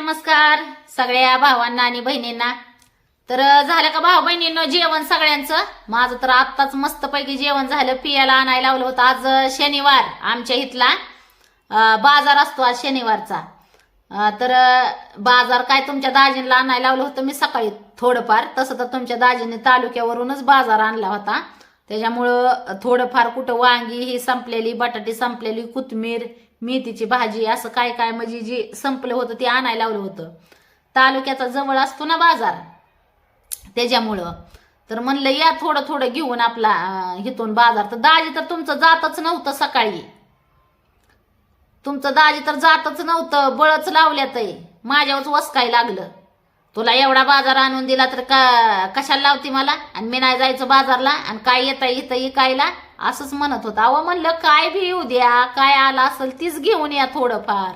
नमस्कार सगळ्या भावांना आणि बहिणींना. तर झालं का भाऊ बहिणींनो जेवण सगळ्यांचं? माझं तर आत्ताच मस्तपैकी जेवण झालं. पियाला आणायला लावलं होतं आज शनिवार आमच्या इथला. बाजार असतो आज शनिवारचा. तर बाजार काय तुमच्या दाजींना आणायला लावलं होतं मी सकाळी थोडंफार. तसं तर तुमच्या दाजीने तालुक्यावरूनच बाजार आणला होता. त्याच्यामुळं थोडंफार कुठं वांगी ही संपलेली बटाटी संपलेली कोथमीर मेथीची भाजी असं काय काय म्हणजे जे संपलं होतं ते आणायला लावलं होतं. तालुक्याचा जवळ असतो ना बाजार. त्याच्यामुळं. तर म्हणलं या थोडं थोडं घेऊन आपला हिथून इथून बाजार. तर दाजी तर तुमचं जातच नव्हतं सकाळी. तुमचं दाजी तर जातच नव्हतं बळच लावल्यात माझ्यावरच वसकाय लागलं. तुला एवढा बाजार आणून दिला तर का कशाला लावती मला? आणि मी नाही जायचं बाजारला आणि काय येता इथं इकायला? असंच म्हणत होता. अहो म्हणलं काय बी येऊ द्या काय आलं असेल तीच घेऊन या थोडंफार.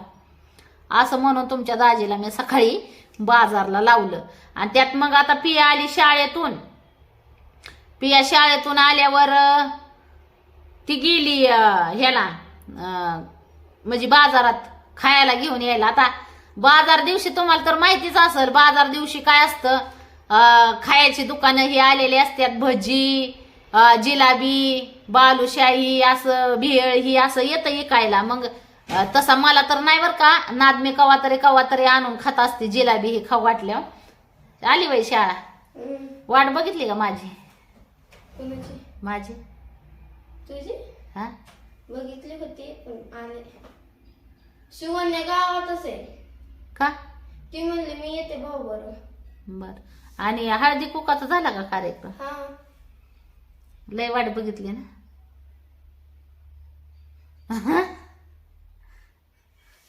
असं म्हणून तुमच्या दाजीला मी सकाळी बाजारला लावलं. आणि त्यात मग आता पिया आली शाळेतून. पिया शाळेतून आल्यावर ती गेली ह्याला म्हणजे बाजारात खायला घेऊन यायला. आता बाजार दिवशी तुम्हाला तर माहितीच असेल बाजार दिवशी काय असतं? खायची दुकानं ही आलेली असतात भजी जिलाबी बालुशाही असं भेळ ही असं येतं इकायला मग तसा मला तर नाही बरं का नाद मी कवा तरी कवा तरी आणून खात असते जिलाबी ही खाऊ वाटल्या. आली बाई शाळा. वाट बघितली का माझी? माझी? तुझी? हा? बघितली होती पण आले. शिवण्या गावातच आहे. का? ती म्हणली मी येते भाऊ बरोबर बर. आणि हळदी कुकाचा झाला का कार्यक्रम? हा. लय वाट बघितली ना?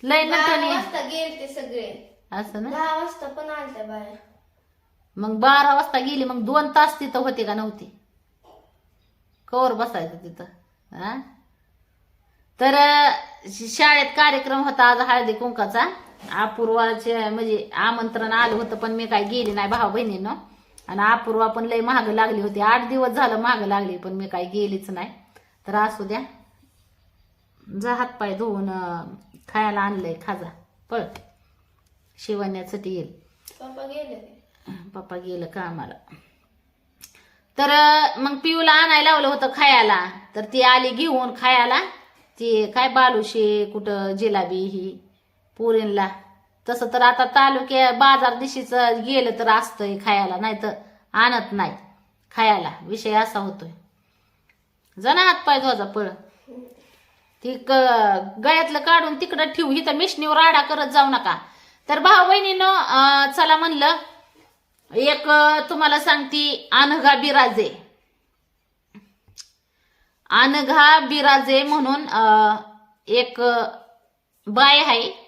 लय बारा नटणी. वाजता गेलते सगळे. असं ना? दहा वाजता पण आलत्या बाया. मग बारा वाजता गेली मग दोन तास तिथं होते का नव्हती? कवर बसायचं तिथं हा? तर अं, शाळेत कार्यक्रम होता आज हळदी कुंकाचा. अपूर्वाचे म्हणजे आमंत्रण आलं होतं पण मी काय गेली नाही भाऊ बहिणीनं. आणि अपूर्वा पण लय महाग लागली होती. आठ दिवस झालं महाग लागली पण मी काय गेलीच नाही. तर असू द्या. जा हातपाय धुवून खायला आणलंय खाजा. पळ. शिवण्यासाठी येईल. पप्पा गेले. पप्पा गेलं कामाला तर मग पिऊला आणायला लावलं होतं खायला. तर ती आली घेऊन खायला. ती काय बालुशे कुठं जिलाबी ही. पुरींला. तसं तर आता तालुक्या बाजार दिशीच गेलं तर असतंय खायला नाही तर आणत नाही खायला. विषय असा होतोय. जना हात पाय धुवाचा पळ. ती क- गळ्यातलं काढून तिकडं ठेवू. इथं मिशनीवर आडा करत जाऊ नका. तर भाऊ बहिणीनं चला म्हणलं एक तुम्हाला सांगती अनघा बिराजे. अनघा बिराजे म्हणून एक बाय आहे.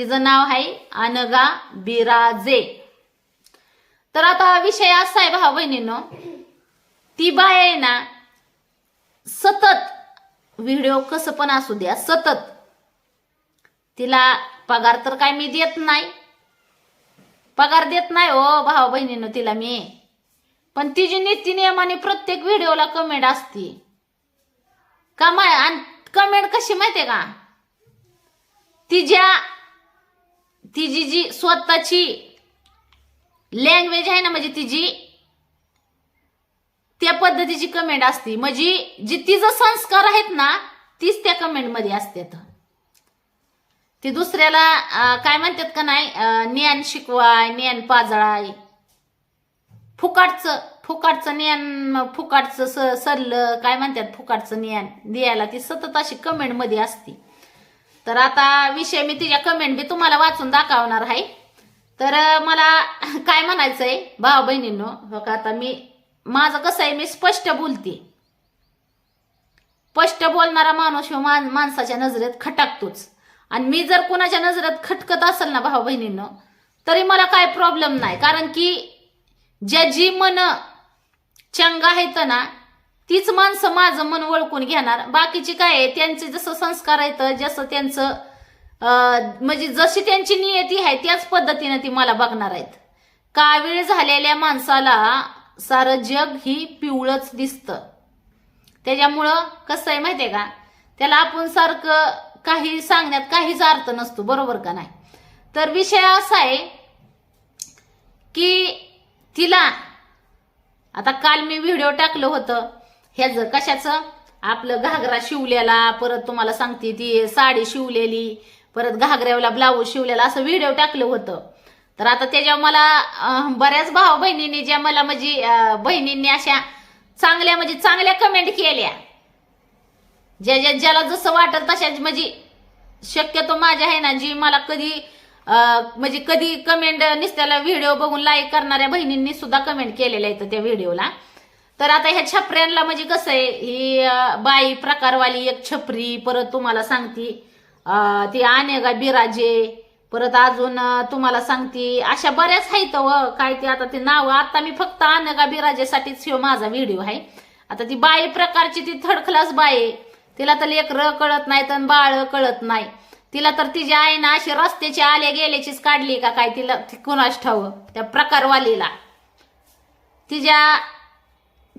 तिचं नाव आहे अनगा बिराजे. तर आता विषय असा आहे भाऊ बहिणीनं ती बाय आहे ना सतत व्हिडिओ कसं पण असू द्या सतत तिला पगार तर काय मी देत नाही. पगार देत नाही हो भाऊ बहिणीनं तिला मी. पण तिची नीती नियमाने प्रत्येक व्हिडिओला कमेंट असते. का मा आणि कमेंट कशी माहितीये का? तिच्या तिची जी स्वतःची लँग्वेज आहे ना म्हणजे तिची त्या पद्धतीची कमेंट असते. म्हणजे जी तिचं संस्कार आहेत ना तीच त्या कमेंटमध्ये असतात ती दुसऱ्याला काय म्हणतात का नाही ज्ञान शिकवाय ज्ञान पाजळाय. फुकाटचं फुकाटचं ज्ञान फुकाटचं स सरलं काय म्हणतात फुकाटचं ज्ञान द्यायला ती सतत अशी कमेंटमध्ये असते. तर आता विषय मी तिच्या कमेंट बी तुम्हाला वाचून दाखवणार आहे. तर मला काय म्हणायचंय भाऊ बहिणींनो हो का आता मी माझं कसं आहे मी स्पष्ट बोलते. स्पष्ट बोलणारा माणूस ह्यो मान माणसाच्या नजरेत खटकतोच. आणि मी जर कोणाच्या नजरेत खटकत असेल ना भाऊ बहिणींनो तरी मला काय प्रॉब्लेम नाही. कारण की ज्या जी मन चंग आहेत ना तीच माणसं माझं मन ओळखून घेणार. बाकीची काय आहे त्यांचे जसं संस्कार आहेत जसं त्यांचं म्हणजे जशी त्यांची नियती आहे त्याच पद्धतीने ती मला बघणार आहेत. कावीळ झालेल्या माणसाला सारं जग ही पिवळच दिसतं. त्याच्यामुळं कसं आहे माहितीये का? त्याला आपण सारखं काही सांगण्यात काहीच अर्थ नसतो बरोबर का नाही? तर विषय असा आहे की तिला आता काल मी व्हिडिओ टाकलं होतं ह्याच कशाचं? आपलं घागरा शिवलेला परत तुम्हाला सांगते ती साडी शिवलेली परत घागऱ्याला ब्लाऊज शिवलेला असं व्हिडिओ टाकलं होतं. तर आता त्याच्या मला बऱ्याच भाऊ बहिणींनी ज्या मला म्हणजे बहिणींनी अशा चांगल्या म्हणजे चांगल्या कमेंट केल्या. ज्या ज्या ज्याला जसं वाटत तशा म्हणजे शक्यतो माझ्या आहे ना जी मला कधी म्हणजे कधी कमेंट निसत्याला व्हिडिओ बघून लाईक करणाऱ्या बहिणींनी सुद्धा कमेंट केलेल्या आहेत त्या व्हिडिओला तर आता ह्या छपऱ्यांना म्हणजे कसं आहे ही बाई प्रकारवाली एक छपरी परत तुम्हाला सांगती. ती आनेगा बिराजे परत अजून तुम्हाला सांगती. अशा बऱ्याच आहेत व काय ते आता ते नाव. आता मी फक्त आनेगा बिराजेसाठीच ह्यो माझा व्हिडिओ आहे. आता ती बाई प्रकारची ती थर्ड क्लास बाई आहे. तिला तर लेकर कळत नाही तर बाळ कळत नाही. तिला तर तिच्या आईनं अशी रस्त्याची आल्या गेल्याचीच काढली का काय तिला ती कुणाच ठाव त्या प्रकारवालीला. तिच्या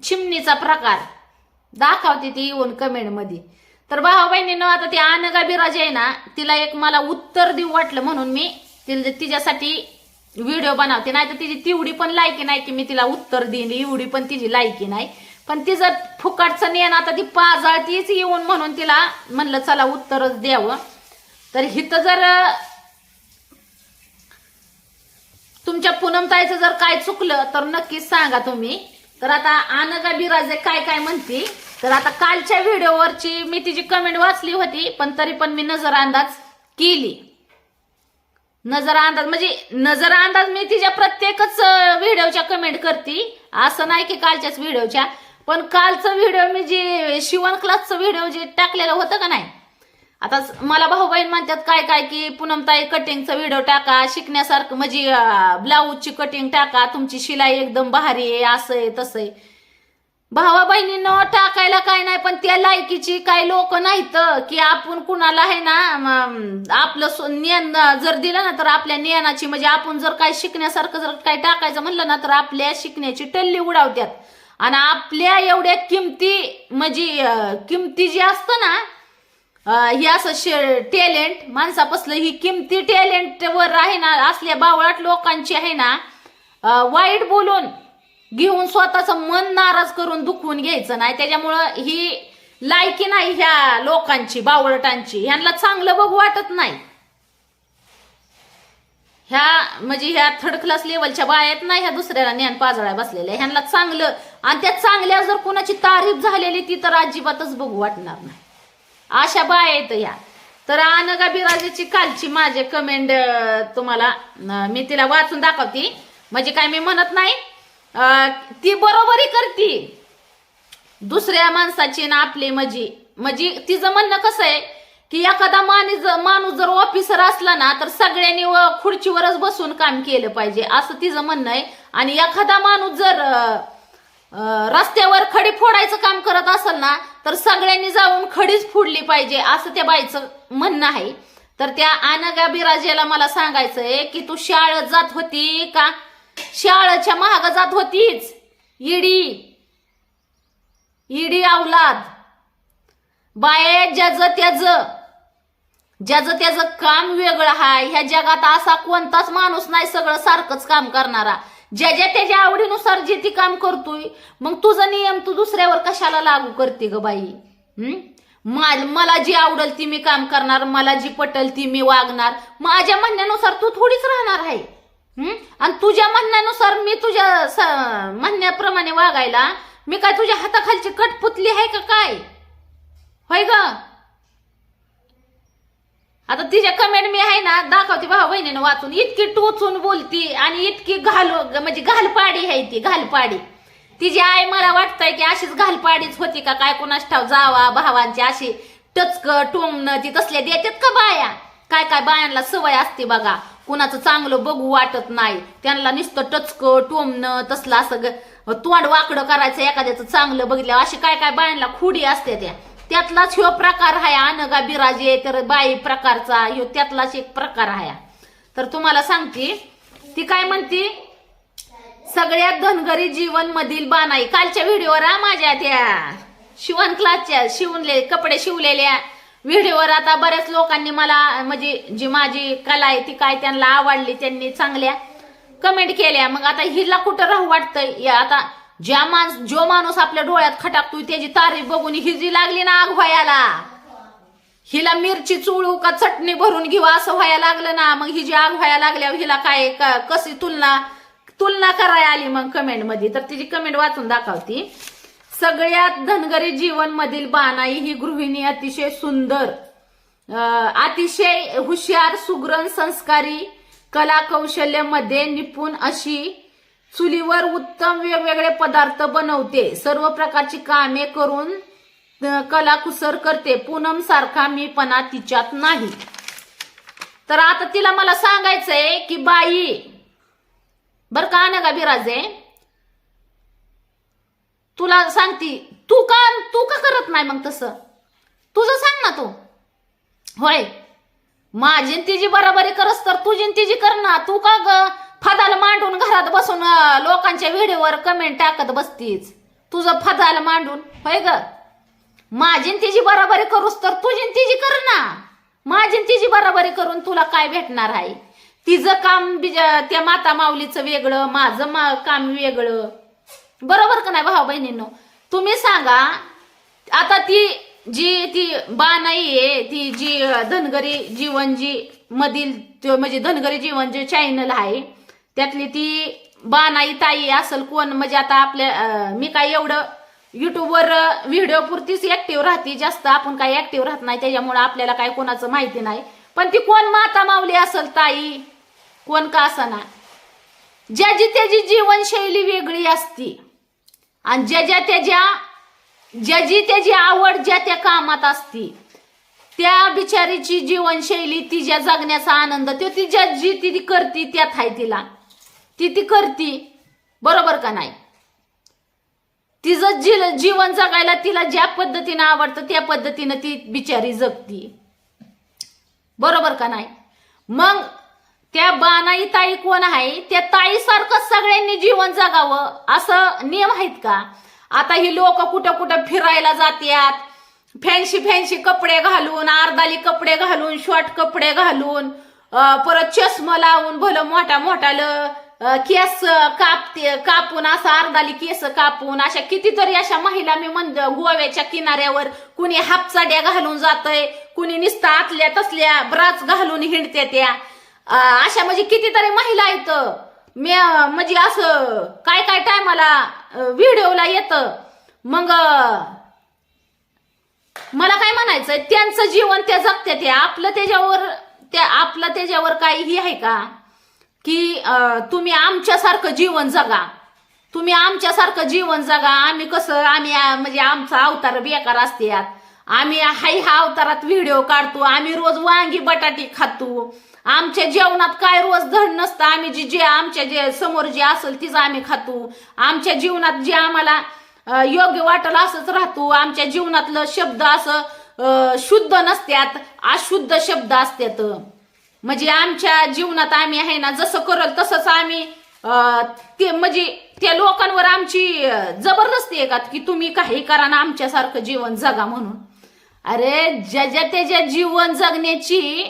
चिमणीचा प्रकार. दाखवते ती येऊन कमेंटमध्ये तर भाऊ बहिणीनं आता ती अनगा बिराज आहे ना तिला एक मला उत्तर देऊ वाटलं म्हणून मी तिला तिच्यासाठी व्हिडिओ बनवते. नाही तर तिची तेवढी पण लायकी नाही की मी तिला उत्तर देईन एवढी पण तिची लायकी नाही. पण तिचं फुकाटचं नेण आता ती पाजळतीच येऊन म्हणून तिला म्हणलं चला उत्तरच द्यावं. तर हिथं जर तुमच्या पूनमताईचं जर काय चुकलं तर नक्कीच सांगा तुम्ही. तर आता आनगा बिराजे काय काय म्हणते? तर आता कालच्या व्हिडिओवरची मी तिची कमेंट वाचली होती पण तरी पण मी नजर अंदाज केली. नजर अंदाज म्हणजे नजर अंदाज मी तिच्या प्रत्येकच व्हिडिओच्या कमेंट करते. असं नाही की कालच्याच व्हिडिओच्या पण कालचं व्हिडिओ मी जे शिवण क्लासचं व्हिडिओ जे टाकलेलं होतं का नाही आता मला भाऊ बहीण म्हणतात काय काय की पूनमताई कटिंगचा व्हिडिओ टाका शिकण्यासारखं म्हणजे ब्लाऊजची कटिंग टाका तुमची शिलाई एकदम भारी आहे असं आहे तसं आहे. भावा बहिणीनं टाकायला काय नाही पण त्या लायकीची काही लोक नाहीत की आपण कुणाला आहे ना आपलं ज्ञान जर दिलं ना तर आपल्या ज्ञानाची म्हणजे आपण जर काय शिकण्यासारखं जर काय टाकायचं म्हणलं ना तर आपल्या शिकण्याची टल्ली उडावत्यात. आणि आपल्या एवढ्या किमती म्हणजे किमती जी असतं ना हे असं टॅलेंट माणसापासलं ही किमती टॅलेंट वर आहे ना असल्या बावळाट लोकांची आहे ना वाईट बोलून घेऊन स्वतःचं मन नाराज करून दुखवून घ्यायचं नाही. त्याच्यामुळं ही लायकी नाही ह्या लोकांची बावळटांची. ह्यांना चांगलं बघू वाटत नाही. ह्या म्हणजे ह्या थर्ड क्लास लेवलच्या बायात नाही ह्या दुसऱ्याला ज्ञान पाजळ्या बसलेल्या. ह्यांना चांगलं आणि त्या चांगल्या जर कोणाची तारीफ झालेली ती तर अजिबातच बघू वाटणार नाही. अशा बाया आहेत ह्या तर अनगा बिराजेची कालची माझे कमेंट तुम्हाला मी तिला वाचून दाखवते. म्हणजे काय मी म्हणत नाही ती बरोबरी करती. दुसऱ्या माणसाची ना आपली म्हणजे म्हणजे तिचं म्हणणं कसं आहे की एखादा माणूस माणूस जर ऑफिसर असला ना तर सगळ्यांनी खुर्चीवरच बसून काम केलं पाहिजे. असं तिचं म्हणणं आहे. आणि एखादा माणूस जर रस्त्यावर खडी फोडायचं काम करत असेल ना तर सगळ्यांनी जाऊन खडीच फोडली पाहिजे असं त्या बाईचं म्हणणं आहे. तर त्या अनगा बिराजेला मला सांगायचंय की तू शाळेत जात होती का? शाळेच्या महाग जात होतीच. इडी. इडी अवलाद. बाये ज्याचं त्याचं ज्याचं त्याचं काम वेगळं हाय. ह्या जगात असा कोणताच माणूस नाही सगळं सारखंच काम करणारा. ज्याच्या त्याच्या आवडीनुसार जे ती काम करतोय मग तुझा नियम तू दुसऱ्यावर कशाला लागू करते ग बाई? हं? मला जी आवडल ती मी काम करणार मला जी पटल ती मी वागणार. माझ्या म्हणण्यानुसार तू थोडीच राहणार आहे. आणि तुझ्या म्हणण्यानुसार मी तुझ्या स- म्हणण्याप्रमाणे वागायला मी काय तुझ्या हाताखालची कटपुतली आहे का काय? होय ग? आता तिच्या कमेंट मी आहे ना दाखवते भाऊ बहिणीनं वाचून. इतकी टोचून बोलती आणि इतकी घाल म्हणजे घालपाडी आहे ती घालपाडी. तिची आई मला वाटतंय की अशीच घालपाडीच होती का? काय कोणाच ठाव जावा भावांची अशी टचक टोमणं ती तसल्या देतात का बाया? काय काय बायांना सवय असते बघा. कुणाचं चांगलं बघू वाटत नाही. त्यांना नुसतं टचक टोमणं तसलं असं ग- तोंड वाकडं करायचं एखाद्याचं चांगलं बघितलं अशी काय काय बायांना खुडी असते त्या. त्यातलाच ह्यो प्रकार आहे अनगा बिराजे तर बाई प्रकारचा ह्यो त्यातलाच एक प्रकार आहे तर तुम्हाला सांगते ती काय म्हणती? सगळ्यात धनगरी जीवन मधील बानाई. कालच्या व्हिडिओवर हा माझ्या त्या शिवण क्लासच्या शिवले कपडे शिवलेल्या व्हिडिओवर आता बऱ्याच लोकांनी मला म्हणजे जी माझी कला आहे ती काय त्यांना आवडली त्यांनी चांगल्या कमेंट केल्या. मग आता हिला कुठं राहू वाटतंय? या आता ज्या माणस जो माणूस आपल्या डोळ्यात खटाकतोय त्याची तारीफ बघून ही जी लागली ना आग व्हायला हिला मिरची चुळू का चटणी भरून घेऊ असं व्हायला लागलं ना मग हिजी जी आग व्हायला लागल्यावर हिला काय क- कशी तुलना तुलना करायला आली मग कमेंटमध्ये? तर तिची कमेंट वाचून दाखवती. सगळ्यात धनगरी जीवन मधील बानाई ही गृहिणी अतिशय सुंदर अतिशय हुशार सुग्रण संस्कारी कला कौशल्यामध्ये निपुण अशी चुलीवर उत्तम वेगवेगळे पदार्थ बनवते. सर्व प्रकारची कामे करून कलाकुसर करते. पूनम सारखा मीपणा तिच्यात नाही. तर आता तिला मला सांगायचंय की बाई बर का ना का बिराजे? तुला सांगती तू का तू का करत नाही मग तसं? तुझं सांग ना तू. होय. माझी तिची बराबरी करस तर तुझी तिची कर ना. तू का ग? फदाला मांडून घरात बसून लोकांच्या व्हिडिओवर कमेंट टाकत बसतीस तुझं फदाला मांडून होय ग? माझी तिची बराबरी करूस तर तुझी न तिची कर ना. माझी तिची बराबरी करून तुला काय भेटणार आहे? तिचं काम त्या माता माऊलीचं वेगळं माझं मा काम वेगळं. बरोबर का नाही भाऊ बहिणींनो? तुम्ही सांगा आता ती जी ती बानाई आहे ती जी धनगरी जीवन जी मधील म्हणजे धनगरी जीवन जे चॅनल आहे त्यातली ती बानाई ताई असेल कोण? म्हणजे आता आपल्या मी काय एवढं युट्यूबवर व्हिडिओ पुरतीच ऍक्टिव्ह राहते जास्त. आपण काही ऍक्टिव्ह राहत नाही त्याच्यामुळे आपल्याला काय कोणाचं माहिती नाही. पण ती कोण माता माऊली असेल ताई? कोण का ना ज्याची त्याची जीवनशैली वेगळी असती. आणि ज्या ज्या त्याच्या ज्याची त्याची आवड ज्या त्या कामात असती त्या बिचारीची जीवनशैली तिच्या जगण्याचा आनंद तो ती ज्या जी ती करते त्यात आहे तिला. ती ती करती. बरोबर का नाही? तिचं जी जीवन जगायला तिला ज्या पद्धतीनं आवडतं त्या पद्धतीनं ती बिचारी जगती. बरोबर का नाही? मग त्या बानाई ताई कोण आहे? त्या ताईसारखं सगळ्यांनी जीवन जगावं असं नियम आहेत का? आता ही लोक कुठं कुठं फिरायला जातात फॅन्सी फॅन्सी कपडे घालून अर्धाली कपडे घालून शॉर्ट कपडे घालून परत चष्मा लावून भलं मोठा मोठा केस कापते कापून असं अर्धाली केस कापून अशा कितीतरी अशा महिला मी म्हणत गोव्याच्या किनाऱ्यावर कुणी हापचाड्या घालून जातय कुणी निसता आतल्या तसल्या ब्राच घालून हिंडते त्या. अशा म्हणजे कितीतरी महिला आहेत. मी म्हणजे असं काय काय टायमाला व्हिडिओला येतं. मग मला काय म्हणायचं त्यांचं जीवन त्या जगत्या ते आपलं त्याच्यावर त्या आपलं त्याच्यावर काही आहे का? की तुम्ही आमच्यासारखं जीवन जगा. तुम्ही आमच्यासारखं जीवन जगा. आम्ही कसं आम्ही म्हणजे आमचा अवतार बेकार असतात आम्ही हाय हा अवतारात व्हिडिओ काढतो. आम्ही रोज वांगी बटाटी खातो. आमच्या जेवणात काय रोज धड नसतं. आम्ही जे जे आमच्या जे समोर जे असेल तिचं आम्ही खातो. आमच्या जीवनात जे आम्हाला योग्य वाटलं असंच राहतो. आमच्या जीवनातलं शब्द असं शुद्ध नसत्यात. अशुद्ध शब्द असतात म्हणजे आमच्या जीवनात आम्ही आहे ना जसं करल तसंच आम्ही ते म्हणजे त्या लोकांवर आमची जबरदस्ती आहे का? की तुम्ही काही करा ना आमच्यासारखं जीवन जगा म्हणून. अरे ज्या ज्या त्याच्या जीवन जगण्याची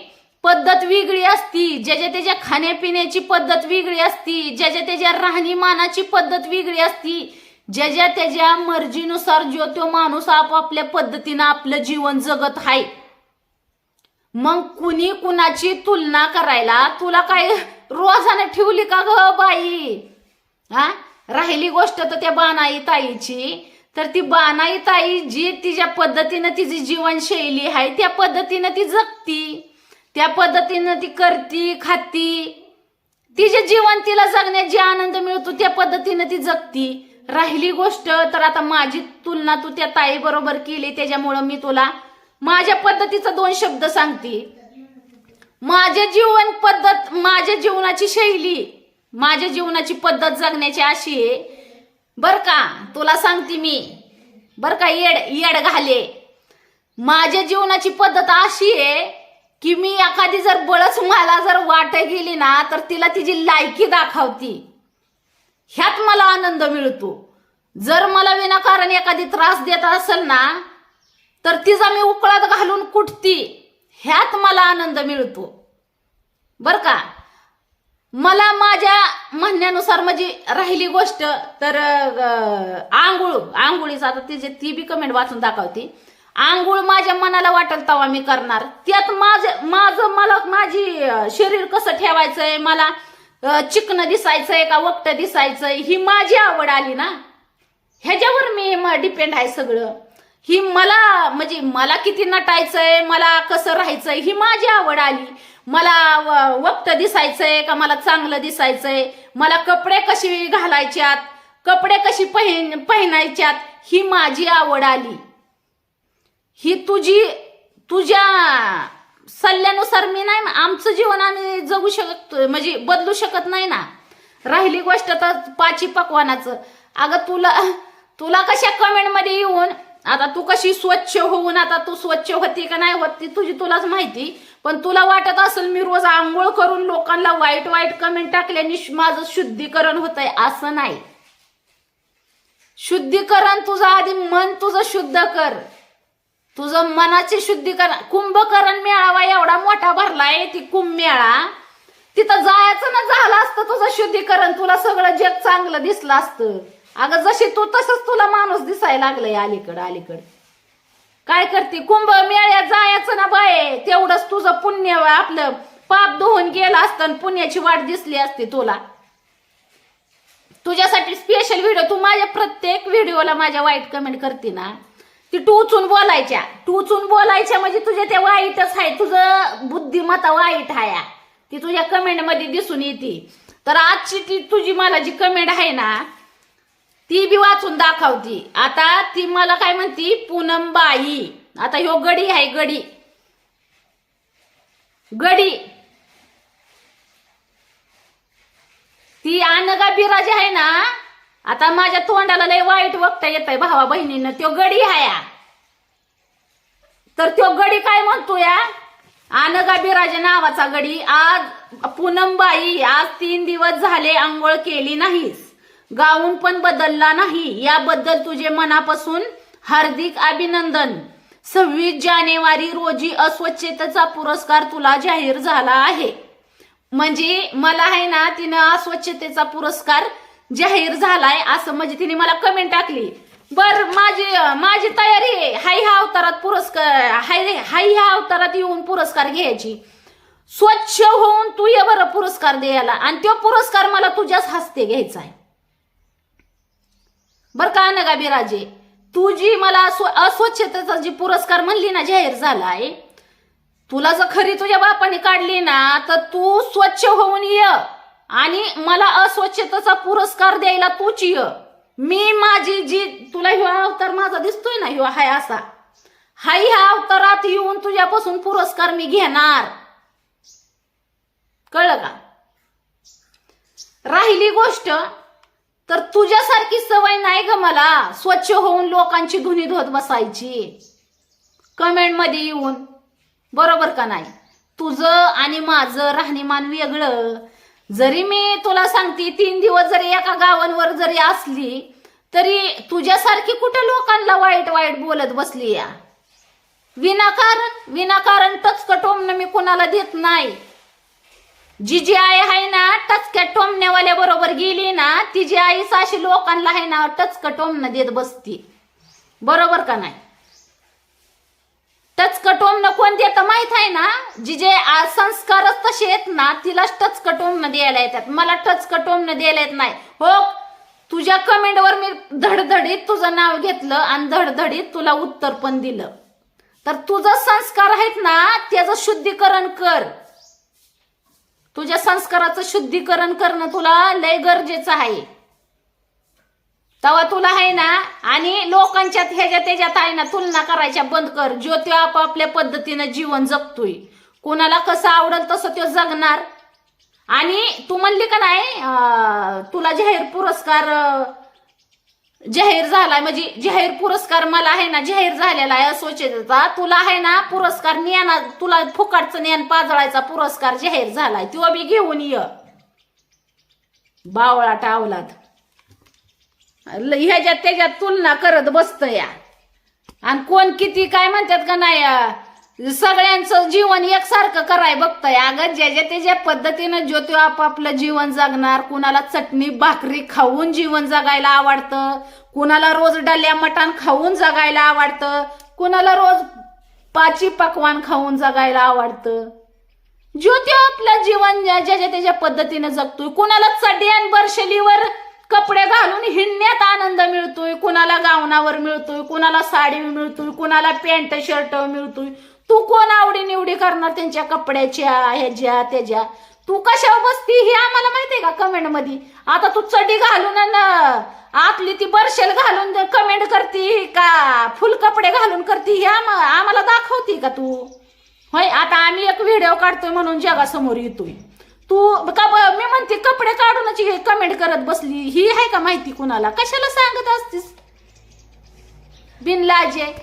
पद्धत वेगळी असती ज्याच्या त्याच्या खाण्यापिण्याची पद्धत वेगळी असती ज्याच्या त्याच्या राहणीमानाची पद्धत वेगळी असती ज्याच्या त्याच्या मर्जीनुसार जो तो माणूस आपापल्या पद्धतीनं आपलं जीवन जगत आहे मग कुणी कुणाची तुलना करायला तुला काय रोजाने ठेवली का ग बाई? हा? राहिली गोष्ट तर त्या बानाई ताईची. तर ती बानाई ताई जी तिच्या पद्धतीनं तिची जीवनशैली आहे त्या पद्धतीनं ती जगती. त्या पद्धतीनं ती करती खाती. तिचे जीवन तिला जगण्यात जे आनंद मिळतो त्या पद्धतीनं ती जगती. राहिली गोष्ट तर आता माझी तुलना तू त्या ताई बरोबर केली त्याच्यामुळं मी तुला माझ्या पद्धतीचा दोन शब्द सांगते. माझ्या जीवन पद्धत माझ्या जीवनाची शैली माझ्या जीवनाची पद्धत जगण्याची अशी आहे. बर का? तुला सांगते मी. बर का? येड येड घाले. माझ्या जीवनाची पद्धत अशी आहे की मी एखादी जर बळच मला जर वाट गेली ना तर तिला तिची लायकी दाखवती. ह्यात मला आनंद मिळतो. जर मला विनाकारण एखादी त्रास देत असेल ना तर तिचा मी उकळात घालून कुठती? ह्यात मला आनंद मिळतो. बर का? मला माझ्या म्हणण्यानुसार म्हणजे राहिली गोष्ट तर आंघोळ आंघोळीचं आता तिचे ती बी कमेंट वाचून दाखवते. आंघोळ माझ्या मनाला वाटेल तवा मी करणार. त्यात माझं माझं मला माझी शरीर कसं ठेवायचंय मला चिकन दिसायचंय का वक्त दिसायचंय ही माझी आवड आली ना? ह्याच्यावर मी डिपेंड आहे सगळं. ही मला म्हणजे मला किती नटायचंय मला कसं राहायचंय ही माझी आवड आली. मला व- वक्त दिसायचंय का मला चांगलं दिसायचंय? मला कपडे कशी घालायच्यात? कपडे कशी पहिन पहिनायच्यात? ही माझी आवड आली. ही तुझी तुझ्या सल्ल्यानुसार मी नाही आमचं जीवन आम्ही जगू शकतो म्हणजे बदलू शकत नाही ना. राहिली गोष्ट तर पाची पकवानाचं. अगं तुला तुला कशा कमेंटमध्ये येऊन आता तू कशी स्वच्छ होऊन आता तू स्वच्छ होती का नाही होती तुझी तुलाच माहिती. पण तुला वाटत असेल मी रोज आंघोळ करून लोकांना वाईट वाईट कमेंट टाकल्याने माझं शुद्धीकरण होतंय असं नाही. शुद्धीकरण तुझं आधी मन तुझं शुद्ध कर. तुझं मनाचे शुद्धीकरण कुंभकरण मेळावा एवढा मोठा भरलाय ती कुंभ मेळा तिथं जायचं ना झालं असतं तुझं शुद्धीकरण. तुला सगळं जग चांगलं दिसलं असतं. अगं जशी तू तसंच तुला माणूस दिसायला लागलंय अलीकड अलीकड. काय करते? कुंभ मेळ्यात जायचं ना बाय. तेवढंच तुझं पुण्य आपलं पाप धुवून गेलं असतं पुण्याची वाट दिसली असती तुला. तुझ्यासाठी स्पेशल व्हिडिओ तू माझ्या प्रत्येक व्हिडिओला माझ्या वाईट कमेंट करते ना. ती टूचून बोलायच्या. टूचून बोलायच्या म्हणजे तुझ्या त्या वाईटच आहे. तुझं बुद्धिमत्ता वाईट आहे. ती तुझ्या कमेंटमध्ये दिसून येते. तर आजची ती तुझी मला जी कमेंट आहे ना ती बी वाचून दाखवती. आता ती मला काय म्हणती? पूनमबाई. आता ह्यो गडी आहे गडी. गडी. ती अनगा बिराजी आहे ना आता माझ्या तोंडाला लय वाईट वक्ता येत आहे भावा बहिणीनं. त्यो गडी हाया तर त्यो गडी काय म्हणतो या अनगा बिराजे नावाचा गडी. आज पूनमबाई आज तीन दिवस झाले आंघोळ केली नाहीस. गाऊन पण बदलला नाही. याबद्दल तुझे मनापासून हार्दिक अभिनंदन. सव्वीस जानेवारी रोजी अस्वच्छतेचा पुरस्कार तुला जाहीर झाला आहे. म्हणजे मला आहे ना तिनं अस्वच्छतेचा पुरस्कार जाहीर झालाय असं म्हणजे तिने मला कमेंट टाकली. बर माझी माझी तयारी आहे. हाय ह्या अवतारात पुरस्कार हाय हाय ह्या अवतारात येऊन पुरस्कार घ्यायची. स्वच्छ होऊन तू ये बरं पुरस्कार द्यायला. आणि तो पुरस्कार मला तुझ्याच हस्ते घ्यायचा आहे. बर का नगा बिराजे? तू जी मला अस्वच्छतेचा जी पुरस्कार म्हणली ना जाहीर झालाय तुला जर खरी तुझ्या बापाने काढली ना तर तू स्वच्छ होऊन ये. आणि मला अस्वच्छतेचा पुरस्कार द्यायला तूच ये. मी माझी जी तुला हिवा अवतार माझा दिसतोय ना ह्यो हाय असा. हाय ह्या अवतारात येऊन तुझ्यापासून पुरस्कार मी घेणार. कळलं का? राहिली गोष्ट तर तुझ्यासारखी सवय नाही ग मला. स्वच्छ होऊन लोकांची धुनी धुवत बसायची. कमेंटमध्ये येऊन. बरोबर का नाही? तुझं आणि माझं राहणीमान वेगळं. जरी मी तुला सांगते तीन दिवस जरी एका गावांवर जरी असली तरी तुझ्यासारखी कुठं लोकांना वाईट वाईट बोलत बसली या? विनाकारण विनाकारण टचक टोमणं मी कुणाला देत नाही. जी जी आई आहे ना टचक्या टोमण्यावाल्या बरोबर गेली ना ती जी आई साशी लोकांना आहे ना टचक टोमणं देत बसती. बरोबर का नाही? टचकटोमनं कोण देतं माहीत आहे ना? जी जे संस्कारच तसे आहेत ना तिलाच टचक टोमणं द्यायला येतात. मला टचक टोमणं द्यायला येत नाही. हो तुझ्या कमेंटवर मी धडधडीत तुझं नाव घेतलं आणि धडधडीत तुला उत्तर पण दिलं. तर तुझं संस्कार आहेत ना त्याचं शुद्धीकरण कर. तुझ्या संस्काराचं शुद्धीकरण करणं तुला लय गरजेचं आहे. तेव्हा तुला आहे ना आणि लोकांच्या ह्याच्या त्याच्यात आहे ना तुलना करायच्या बंद कर. जो तो आपापल्या पद्धतीनं जीवन जगतोय. कोणाला कसं आवडल तसं तो जगणार. आणि तू म्हणली का नाही तुला जाहीर पुरस्कार जाहीर झालाय म्हणजे जाहीर पुरस्कार मला आहे ना जाहीर झालेला आहे अस्वच्छतेचा तुला आहे ना पुरस्कार ज्ञाना तुला फुकाटचं ज्ञान पाजळायचा पुरस्कार जाहीर झालाय. तो बी घेऊन ये. बावळा टावलात. ह्याच्यात त्याच्यात तुलना करत बसत या आणि कोण किती काय म्हणतात का नाही सगळ्यांचं जीवन एकसारखं कराय बघताय. अगं ज्याच्या त्याच्या पद्धतीनं जो आपापलं जीवन जगणार कुणाला चटणी भाकरी खाऊन जीवन जगायला आवडतं कुणाला रोज डल्या मटण खाऊन जगायला आवडतं कुणाला रोज पाची पकवान खाऊन जगायला आवडतं. जो आपलं जीवन ज्या- ज्याच्या त्याच्या पद्धतीनं जगतोय कुणाला चड्यान बर्शलीवर कपडे घालून हिंडण्यात आनंद मिळतोय कुणाला गावनावर मिळतोय कुणाला साडी मिळतोय कुणाला पॅन्ट शर्ट मिळतोय तू कोण आवडी निवडी करणार त्यांच्या कपड्याच्या ह्याच्या त्याच्या? तू कशावर बसती हे आम्हाला माहितीये का कमेंटमध्ये आता तू चडी घालून आतली ती बर्शेल घालून कमेंट करती का? फुल कपडे घालून करती हे आम्हाला दाखवती का तू? होय आता आम्ही एक व्हिडिओ काढतोय म्हणून जगासमोर येतोय. तू का मी म्हणते कपडे काढूनच कमेंट करत बसली. ही आहे का माहिती कुणाला? कशाला सांगत असतीस? बिनलाजे.